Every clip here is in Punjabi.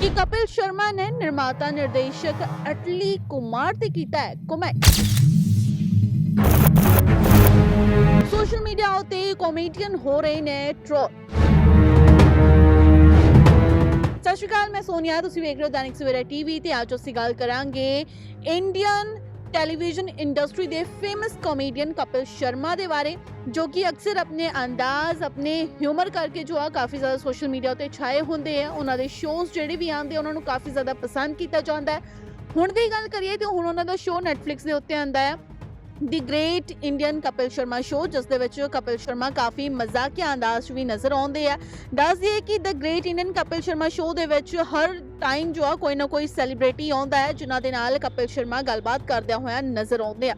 ਕਿ ਕਪਿਲ ਸ਼ਰਮਾ ਨੇ ਨਿਰਮਾਤਾ ਨਿਰਦੇਸ਼ਕ ਅਟਲੀ ਕੁਮਾਰ ਤੇ ਕੀਤਾ ਹੈ ਕਮੈਂਟ ਸੋਸ਼ਲ ਮੀਡੀਆ ਉਤੇ ਕਾਮੇਡੀਅਨ ਹੋ ਰਹੇ ਨੇ ਟ੍ਰੋਲ ਸਤਿ ਸ਼੍ਰੀ ਅਕਾਲ, ਮੈਂ ਸੋਨੀਆ, ਤੁਸੀਂ ਵੇਖ ਰਹੇ ਹੋ ਦੈਨਿਕ ਸਵੇਰਾ ਟੀਵੀ ਤੇ ਅੱਜ ਅਸੀਂ ਗੱਲ ਕਰਾਂਗੇ ਇੰਡੀਅਨ ਟੈਲੀਵਿਜ਼ਨ ਇੰਡਸਟਰੀ ਦੇ ਫੇਮਸ ਕਾਮੇਡੀਅਨ ਕਪਿਲ ਸ਼ਰਮਾ ਦੇ ਬਾਰੇ, ਜੋ ਕਿ ਅਕਸਰ ਆਪਣੇ ਅੰਦਾਜ਼, ਆਪਣੇ ਹਿਊਮਰ ਕਰਕੇ ਜੋ ਆ ਕਾਫੀ ਜ਼ਿਆਦਾ ਸੋਸ਼ਲ ਮੀਡੀਆ ਉਤੇ ਛਾਏ ਹੁੰਦੇ ਆ। ਉਹਨਾਂ ਦੇ ਸ਼ੋਜ਼ ਜਿਹੜੇ ਵੀ ਆਉਂਦੇ, ਉਹਨਾਂ ਨੂੰ ਕਾਫੀ ਜ਼ਿਆਦਾ ਪਸੰਦ ਕੀਤਾ ਜਾਂਦਾ ਹੈ। ਹੁਣ ਦੀ ਗੱਲ ਕਰੀਏ ਤੇ ਹੁਣ ਉਹਨਾਂ ਦਾ ਸ਼ੋਅ Netflix ਦੇ ਉੱਤੇ ਆਂਦਾ ਹੈ। The great Indian Kapil Sharma show, ਜਿਸ ਦੇ ਵਿੱਚ ਕਪਿਲ ਸ਼ਰਮਾ ਕਾਫੀ ਮਜ਼ਾਕੀਆ ਅੰਦਾਜ਼ ਵੀ ਨਜ਼ਰ ਆਉਂਦੇ ਆ। ਦੱਸ ਦਈਏ ਕਿ the great Indian Kapil Sharma show ਦੇ ਵਿੱਚ ਹਰ ਟਾਈਮ ਜੋ ਆ ਕੋਈ ਨਾ ਕੋਈ ਸੈਲੀਬ੍ਰਿਟੀ ਆਉਂਦਾ ਹੈ, ਜਿਨ੍ਹਾਂ ਦੇ ਨਾਲ ਕਪਿਲ ਸ਼ਰਮਾ ਗੱਲਬਾਤ ਕਰਦਿਆਂ ਹੋਇਆ ਨਜ਼ਰ ਆਉਂਦੇ ਆ।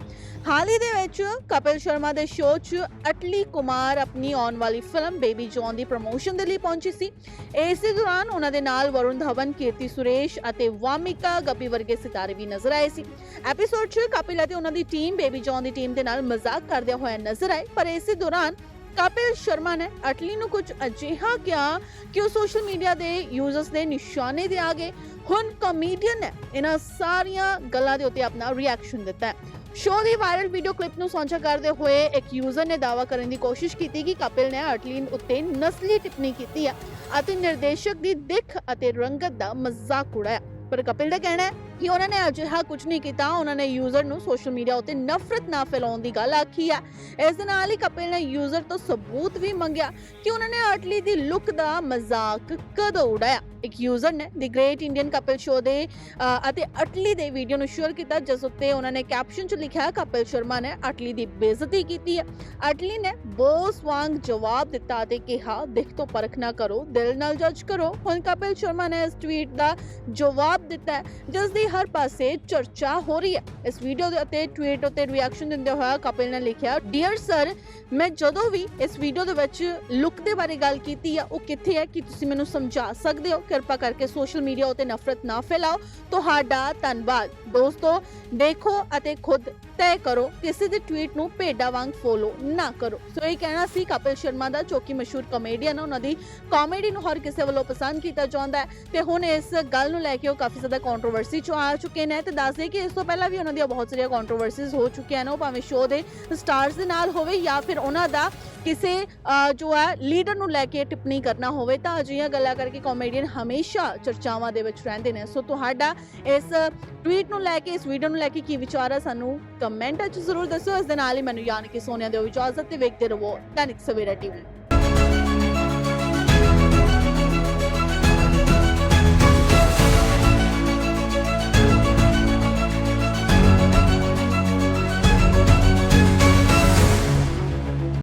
ਹਾਲ ਹੀ ਦੇ ਵਿੱਚ ਕਪਿਲ ਸ਼ਰਮਾ ਦੇ ਸ਼ੋਅ 'ਚ ਅਟਲੀ ਕੁਮਾਰ ਆਪਣੀ ਆਉਣ ਵਾਲੀ ਫਿਲਮ ਬੇਬੀ ਜੌਨ ਦੀ ਪ੍ਰਮੋਸ਼ਨ ਦੇ ਲਈ ਪਹੁੰਚੀ ਸੀ। ਇਸੇ ਦੌਰਾਨ ਉਹਨਾਂ ਦੇ ਨਾਲ ਵਰੁਣ ਧਵਨ, ਕੀਰਤੀ ਸੁਰੇਸ਼ ਅਤੇ ਵਾਮਿਕਾ ਗੱਬੀ ਵਰਗੇ ਸਿਤਾਰੇ ਵੀ ਨਜ਼ਰ ਆਏ ਸੀ। ਐਪੀਸੋਡ 'ਚ ਕਪਿਲ ਅਤੇ ਉਹਨਾਂ ਦੀ ਟੀਮ ਬੇਬੀ ਜੌਨ ਦੀ ਟੀਮ ਦੇ ਨਾਲ ਮਜ਼ਾਕ ਕਰਦਿਆਂ ਹੋਇਆ ਨਜ਼ਰ ਆਏ, ਪਰ ਇਸੇ ਦੌਰਾਨ ਕਪਿਲ ਸ਼ਰਮਾ ਨੇ ਅਟਲੀ ਨੂੰ ਕੁਝ ਅਜਿਹਾ ਕਿਹਾ ਕਿ ਉਹ ਸੋਸ਼ਲ ਮੀਡੀਆ ਦੇ ਯੂਜ਼ਰਸ ਦੇ ਨਿਸ਼ਾਨੇ ਦੇ ਆ ਗਏ ਹੁਣ ਕਮੇਡੀਅਨ ਨੇ ਇਹਨਾਂ ਸਾਰੀਆਂ ਗੱਲਾਂ ਦੇ ਉੱਤੇ ਆਪਣਾ ਰਿਐਕਸ਼ਨ ਦਿੱਤਾ ਹੈ। ਸ਼ੋਅ ਦੀ ਵਾਇਰਲ ਵੀਡੀਓ ਕਲਿੱਪ ਨੂੰ ਸਾਂਝਾ ਕਰਦੇ ਹੋਏ ਇੱਕ ਯੂਜ਼ਰ ਨੇ ਦਾਅਵਾ ਕਰਨ ਦੀ ਕੋਸ਼ਿਸ਼ ਕੀਤੀ ਕਿ ਕਪਿਲ ਨੇ ਅਟਲੀ ਉੱਤੇ ਨਸਲੀ ਟਿੱਪਣੀ ਕੀਤੀ ਹੈ ਅਤੇ ਨਿਰਦੇਸ਼ਕ ਦੀ ਦਿੱਖ ਅਤੇ ਰੰਗਤ ਦਾ ਮਜ਼ਾਕ ਉਡਾਇਆ। ਪਰ ਕਪਿਲ ਦਾ ਕਹਿਣਾ ਹੈ ਕਿ ਉਹਨਾਂ ਨੇ ਅਜਿਹਾ ਕੁਝ ਨਹੀਂ ਕੀਤਾ, ਉਹਨਾਂ ਨੇ ਯੂਜ਼ਰ ਨੂੰ ਸੋਸ਼ਲ ਮੀਡੀਆ ਉੱਤੇ ਨਫ਼ਰਤ ਨਾ ਫੈਲਾਉਣ ਦੀ ਗੱਲ ਆਖੀ ਹੈ ਇਸ ਦੇ ਨਾਲ ਹੀ ਕਪਿਲ ਨੇ ਯੂਜ਼ਰ ਤੋਂ ਸਬੂਤ ਵੀ ਮੰਗਿਆ ਕਿ ਉਹਨਾਂ ਨੇ ਅਟਲੀ ਦੀ ਲੁੱਕ ਦਾ ਮਜ਼ਾਕ ਕਦੋਂ ਉਡਾਇਆ। ਇੱਕ ਯੂਜ਼ਰ ਨੇ the great Indian Kapil show ਦੇ ਅਤੇ ਅਟਲੀ ਦੇ ਵੀਡੀਓ ਨੂੰ ਸ਼ੇਅਰ ਕੀਤਾ, ਜਿਸ ਉੱਤੇ ਉਹਨਾਂ ਨੇ ਕੈਪਸ਼ਨ 'ਚ ਲਿਖਿਆ ਕਪਿਲ ਸ਼ਰਮਾ ਨੇ ਅਟਲੀ ਦੀ ਬੇਇੱਜ਼ਤੀ ਕੀਤੀ ਹੈ ਅਟਲੀ ਨੇ ਬੋਸ ਵਾਂਗ ਜਵਾਬ ਦਿੱਤਾ ਅਤੇ ਕਿਹਾ, ਦੇਖ ਤੋਂ ਪਰਖ ਨਾ ਕਰੋ, ਦਿਲ ਨਾਲ ਜੱਜ ਕਰੋ। ਹੁਣ ਕਪਿਲ ਸ਼ਰਮਾ ਨੇ ਇਸ ਟਵੀਟ ਦਾ ਜਵਾਬ ਦਿੱਤਾ ਹੈ, ਜਿਸ ਦੀ ਹਰ ਪਾਸੇ ਚਰਚਾ ਹੋ ਰਹੀ ਹੈ। ਇਸ ਵੀਡੀਓ ਦੇ ਉੱਤੇ ਟਵੀਟ ਉੱਤੇ ਰਿਐਕਸ਼ਨ ਦਿੰਦੇ ਹੋਇਆ ਕਪਿਲ ਨੇ ਲਿਖਿਆ ਡੀਅਰ ਸਰ ਮੈਂ ਜਦੋਂ ਵੀ ਇਸ ਵੀਡੀਓ ਦੇ ਵਿੱਚ ਲੁੱਕ ਦੇ ਬਾਰੇ ਗੱਲ ਕੀਤੀ ਆ, ਉਹ ਕਿੱਥੇ ਹੈ? ਕਿ ਤੁਸੀਂ ਮੈਨੂੰ ਸਮਝਾ ਸਕਦੇ ਹੋ? ਕਿਰਪਾ ਕਰਕੇ ਸੋਸ਼ਲ ਮੀਡੀਆ ਉੱਤੇ ਨਫ਼ਰਤ ਨਾ ਫੈਲਾਓ। ਤੁਹਾਡਾ ਧੰਨਵਾਦ। ਦੋਸਤੋ, ਦੇਖੋ ਅਤੇ ਖੁਦ ਤੈਅ ਕਰੋ, ਕਿਸੇ ਦੇ ਟਵੀਟ ਨੂੰ ਭੇਡਾਂ ਵਾਂਗ ਫੋਲੋ ਨਾ ਕਰੋ। ਸੋ ਇਹ ਕਹਿਣਾ ਸੀ ਕਪਿਲ ਸ਼ਰਮਾ ਦਾ, ਜੋ ਕਿ ਮਸ਼ਹੂਰ ਕਾਮੇਡੀਅਨ ਹੈ ਉਹਨਾਂ ਦੀ ਕਾਮੇਡੀ ਨੂੰ ਹਰ ਕਿਸੇ ਵੱਲੋਂ ਪਸੰਦ ਕੀਤਾ ਜਾਂਦਾ ਹੈ। ਤੇ ਹੁਣ ਇਸ ਗੱਲ ਨੂੰ ਲੈ ਕੇ ਉਹ ਕਾਫੀ ਜ਼ਿਆਦਾ ਕੰਟਰੋਵਰਸੀ ਚ ਆ ਚੁੱਕੇ ਨੇ ਤੇ ਦੱਸਦੇ ਕਿ ਇਸ ਤੋਂ ਪਹਿਲਾਂ ਵੀ ਉਹਨਾਂ ਦੀਆਂ ਬਹੁਤ ਸਾਰੀਆਂ ਕੰਟਰੋਵਰਸੀਜ਼ ਹੋ ਚੁੱਕੀਆਂ ਨੇ, ਉਹ ਭਾਵੇਂ ਸ਼ੋਅ ਦੇ ਸਟਾਰਸ ਦੇ ਨਾਲ ਹੋਵੇ ਜਾਂ ਫਿਰ ਉਹਨਾਂ ਦਾ ਕਿਸੇ ਜੋ ਹੈ ਲੀਡਰ ਨੂੰ ਲੈ ਕੇ ਟਿੱਪਣੀ ਕਰਨਾ ਹੋਵੇ, ਤਾਂ ਅਜਿਹੀਆਂ ਗੱਲਾਂ ਕਰਕੇ ਕਾਮੇਡੀਅਨ ਹਮੇਸ਼ਾ ਚਰਚਾਵਾਂ ਦੇ ਵਿੱਚ ਰਹਿੰਦੇ ਨੇ। ਸੋ ਤੁਹਾਡਾ ਇਸ ਟਵੀਟ ਨੂੰ ਲੈ ਕੇ, ਇਸ ਵੀਡੀਓ ਨੂੰ ਲੈ ਕੇ ਕੀ ਵਿਚਾਰ ਹੈ ਸਾਨੂੰ ਕਮੈਂਟ ਵਿੱਚ ਜ਼ਰੂਰ ਦੱਸੋ, ਇਸ ਦੇ ਨਾਲ ਹੀ ਮੈਨੂੰ ਯਾਨੀ ਕਿ ਸੋਨੀਆ ਦਿਓ ਇਜਾਜ਼ਤ ਤੇ ਵੇਖਦੇ ਰਹੋ, ਦੈਨਿਕ ਸਵੇਰਾ ਟੀਵੀ।